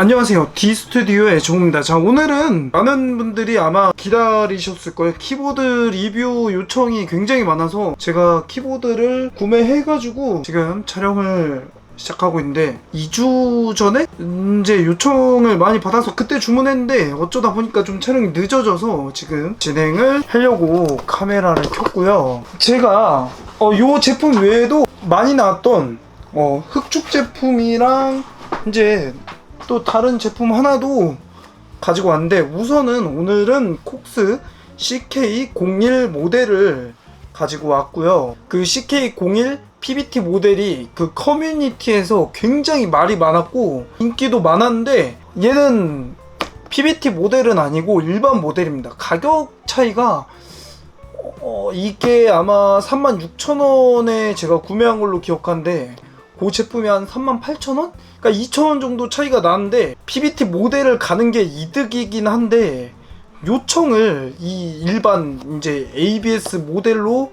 안녕하세요. D스튜디오의 정우입니다. 자 오늘은 많은 분들이 아마 기다리셨을 거예요. 키보드 리뷰 요청이 굉장히 많아서 제가 키보드를 구매해가지고 지금 촬영을 시작하고 있는데 2주 전에 이제 요청을 많이 받아서 그때 주문했는데 어쩌다 보니까 좀 촬영이 늦어져서 지금 진행을 하려고 카메라를 켰고요. 제가 어, 요 제품 외에도 많이 나왔던 어, 흑축 제품이랑 이제 또 다른 제품 하나도 가지고 왔는데 우선은 오늘은 콕스 CK01 모델을 가지고 왔고요. 그 CK01 PBT 모델이 그 커뮤니티에서 굉장히 말이 많았고 인기도 많았는데 얘는 PBT 모델은 아니고 일반 모델입니다. 가격 차이가 어, 이게 아마 36,000원에 제가 구매한 걸로 기억하는데 그 제품이 한 38,000원? 그러니까 2,000원 정도 차이가 나는데 PBT 모델을 가는 게 이득이긴 한데 요청을 이 일반 이제 ABS 모델로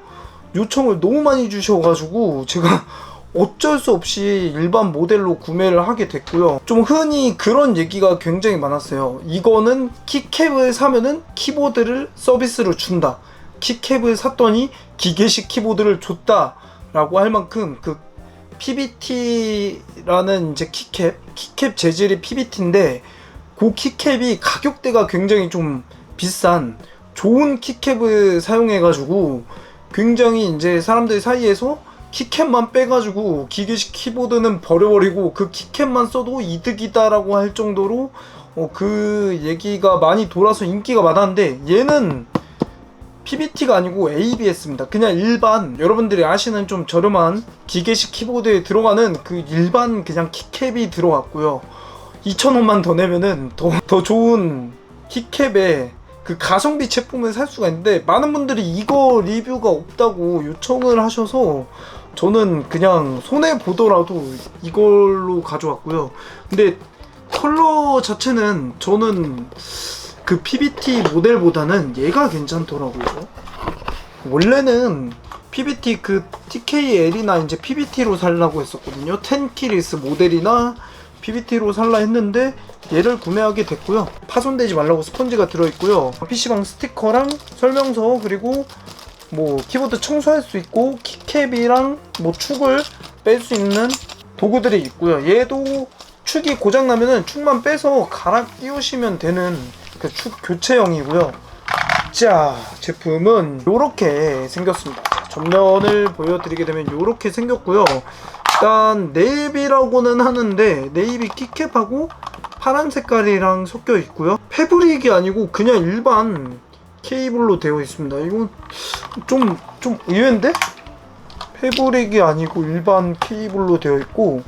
요청을 너무 많이 주셔가지고 제가 어쩔 수 없이 일반 모델로 구매를 하게 됐고요. 좀 흔히 그런 얘기가 굉장히 많았어요. 이거는 키캡을 사면은 키보드를 서비스로 준다. 키캡을 샀더니 기계식 키보드를 줬다 라고 할 만큼 그 PBT라는 이제 키캡, 키캡 재질이 PBT인데 그 키캡이 가격대가 굉장히 좀 비싼 좋은 키캡을 사용해가지고 굉장히 이제 사람들 사이에서 키캡만 빼가지고 기계식 키보드는 버려버리고 그 키캡만 써도 이득이다라고 할 정도로 어, 그 얘기가 많이 돌아서 인기가 많았는데 얘는 PBT가 아니고 ABS입니다. 그냥 일반 여러분들이 아시는 좀 저렴한 기계식 키보드에 들어가는 그 일반 그냥 키캡이 들어갔고요. 2,000원만 더 내면은 더, 더 좋은 키캡에 그 가성비 제품을 살 수가 있는데 많은 분들이 이거 리뷰가 없다고 요청을 하셔서 저는 그냥 손해 보더라도 이걸로 가져왔고요. 근데 컬러 자체는 저는 그 PBT 모델보다는 얘가 괜찮더라고요. 원래는 PBT 그 TKL이나 이제 PBT로 살라고 했었거든요. 10키리스 모델이나 PBT로 살라 했는데 얘를 구매하게 됐고요. 파손되지 말라고 스펀지가 들어있고요. PC방 스티커랑 설명서 그리고 뭐 키보드 청소할 수 있고 키캡이랑 뭐 축을 뺄 수 있는 도구들이 있고요. 얘도 축이 고장 나면은 축만 빼서 갈아 끼우시면 되는 그 축 교체형이고요. 자, 제품은 이렇게 생겼습니다. 자, 전면을 보여드리게 되면 이렇게 생겼고요. 일단 네이비라고는 하는데 네이비 키캡하고 파란 색깔이랑 섞여 있고요. 패브릭이 아니고 그냥 일반 케이블로 되어 있습니다. 이건 좀, 좀 의외인데? 패브릭이 아니고 일반 케이블로 되어 있고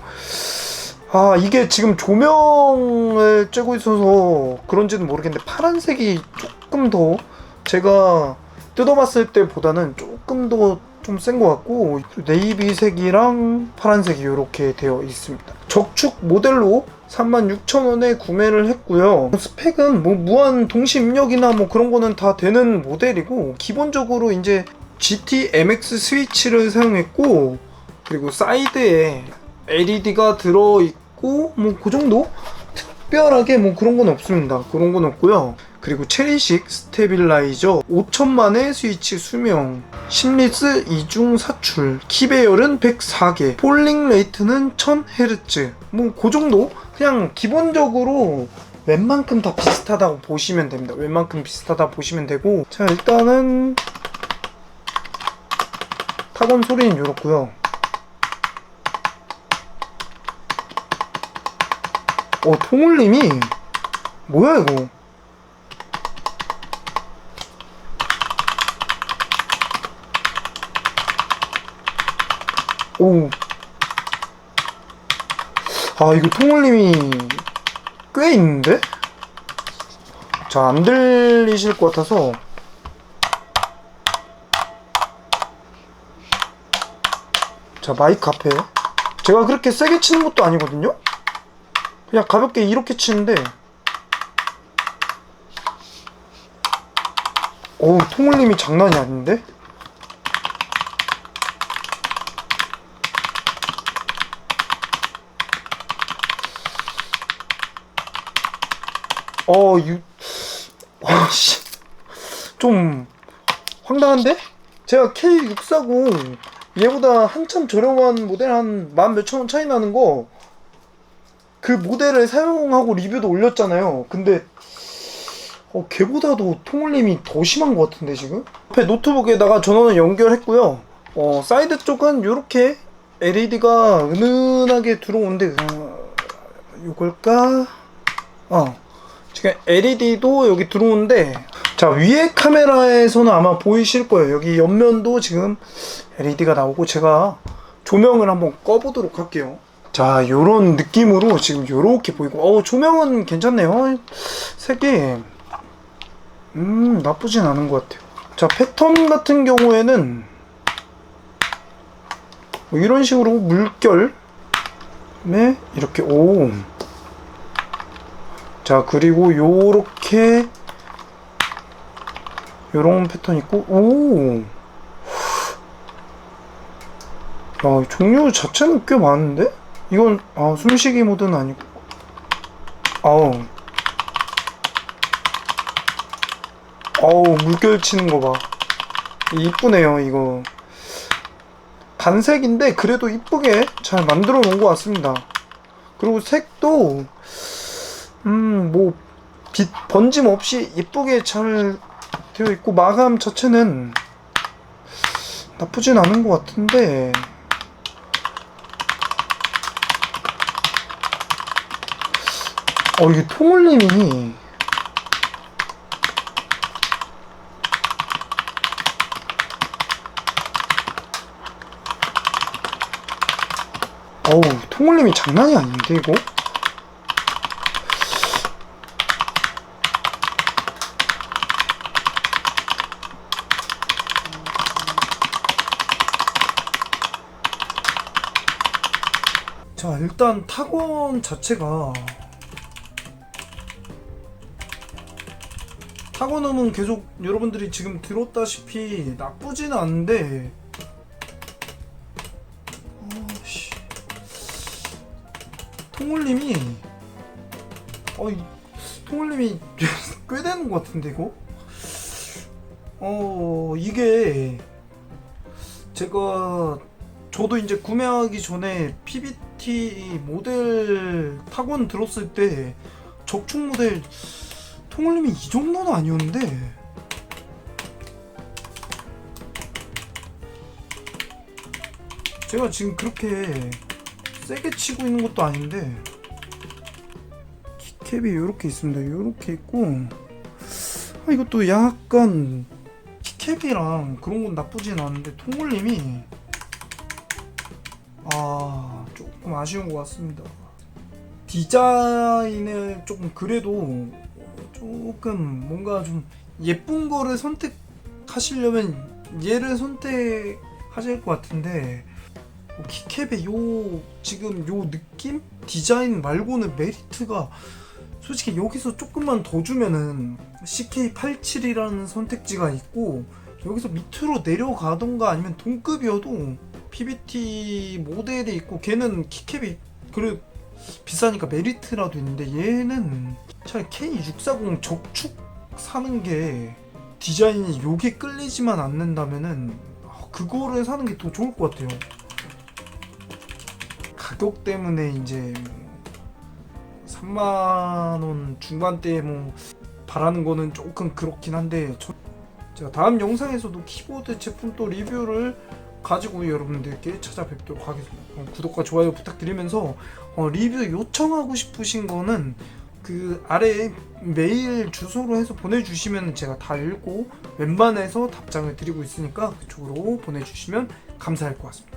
아 이게 지금 조명을 쬐고 있어서 그런지는 모르겠는데 파란색이 조금 더 제가 뜯어봤을 때보다는 조금 더 좀 센 것 같고 네이비색이랑 파란색이 이렇게 되어 있습니다. 적축 모델로 36,000원에 구매를 했고요. 스펙은 뭐 무한 동시 입력이나 뭐 그런 거는 다 되는 모델이고 기본적으로 이제 GT MX 스위치를 사용했고 그리고 사이드에 LED가 들어있고 뭐 그 정도? 특별하게 뭐 그런 건 없습니다. 그런 건 없고요. 그리고 체리식 스테빌라이저 5천만의 스위치 수명 10리스 이중 사출 키배열은 104개 폴링 레이트는 1000Hz 뭐 그 정도? 그냥 기본적으로 웬만큼 다 비슷하다고 보시면 됩니다. 웬만큼 비슷하다 보시면 되고 자 일단은 타건 소리는 이렇고요. 어, 통울림이 뭐야 이거? 오. 아, 이거 통울림이 꽤 있는데? 자, 안 들리실 것 같아서 자, 마이크 앞에 제가 그렇게 세게 치는 것도 아니거든요? 그냥 가볍게 이렇게 치는데 어우 통울림이 장난이 아닌데? 어, 유, 와, 씨. 좀 황당한데? 제가 K640 얘보다 한참 저렴한 모델 한 만 몇천 원 차이 나는 거 그 모델을 사용하고 리뷰도 올렸잖아요. 근데 어, 걔보다도 통울림이 더 심한 것 같은데 지금? 앞에 노트북에다가 전원을 연결했고요. 어, 사이드 쪽은 이렇게 LED가 은은하게 들어오는데 어, 이걸까? 어 지금 LED도 여기 들어오는데 자 위에 카메라에서는 아마 보이실 거예요. 여기 옆면도 지금 LED가 나오고 제가 조명을 한번 꺼보도록 할게요. 자 요런 느낌으로 지금 요렇게 보이고 어 조명은 괜찮네요. 색이 음 나쁘진 않은 것 같아요. 자 패턴 같은 경우에는 뭐 이런 식으로 물결 네 이렇게 오. 자 그리고 요렇게 요런 패턴 있고 오. 야 종류 자체는 꽤 많은데? 이건 아 숨쉬기 모드는 아니고 아우 아우 물결 치는 거 봐. 이쁘네요 이거. 단색인데 그래도 이쁘게 잘 만들어 놓은 것 같습니다. 그리고 색도 음뭐 빛 번짐 없이 이쁘게 잘 되어 있고 마감 자체는 나쁘진 않은 것 같은데 어 이게 통울림이. 어우 통울림이 장난이 아닌데 이거? 자 일단 타건 자체가 타건음은 계속 여러분들이 지금 들었다시피 나쁘지는 않은데. 어씨. 통울림이 어 이 통울림이 꽤 되는 것 같은데 이거? 어 이게 제가 저도 이제 구매하기 전에 PBT 모델 타건 들었을 때 적축 모델 통울림이 이 정도는 아니었는데 제가 지금 그렇게 세게 치고 있는 것도 아닌데 키캡이 이렇게 있습니다. 이렇게 있고 아, 이것도 약간 키캡이랑 그런 건 나쁘진 않은데 통울림이 아 조금 아쉬운 것 같습니다. 디자인을 조금 그래도 조금 뭔가 좀 예쁜 거를 선택하시려면 얘를 선택하실 것 같은데 뭐 키캡의 요 지금 요 느낌? 디자인 말고는 메리트가 솔직히 여기서 조금만 더 주면은 CK87이라는 선택지가 있고 여기서 밑으로 내려가던가 아니면 동급이어도 PBT 모델이 있고 걔는 키캡이 그래 비싸니까 메리트라도 있는데 얘는 차라리 K640 적축 사는 게 디자인이 요게 끌리지만 않는다면은 아, 그거를 사는 게 더 좋을 것 같아요. 가격 때문에 이제 3만 원 중반대에 뭐 바라는 거는 조금 그렇긴 한데 저 제가 다음 영상에서도 키보드 제품 또 리뷰를 가지고 여러분들께 찾아뵙도록 하겠습니다. 어, 구독과 좋아요 부탁드리면서 어, 리뷰 요청하고 싶으신 거는 그 아래에 메일 주소로 해서 보내주시면 제가 다 읽고 웬만해서 답장을 드리고 있으니까 그쪽으로 보내주시면 감사할 것 같습니다.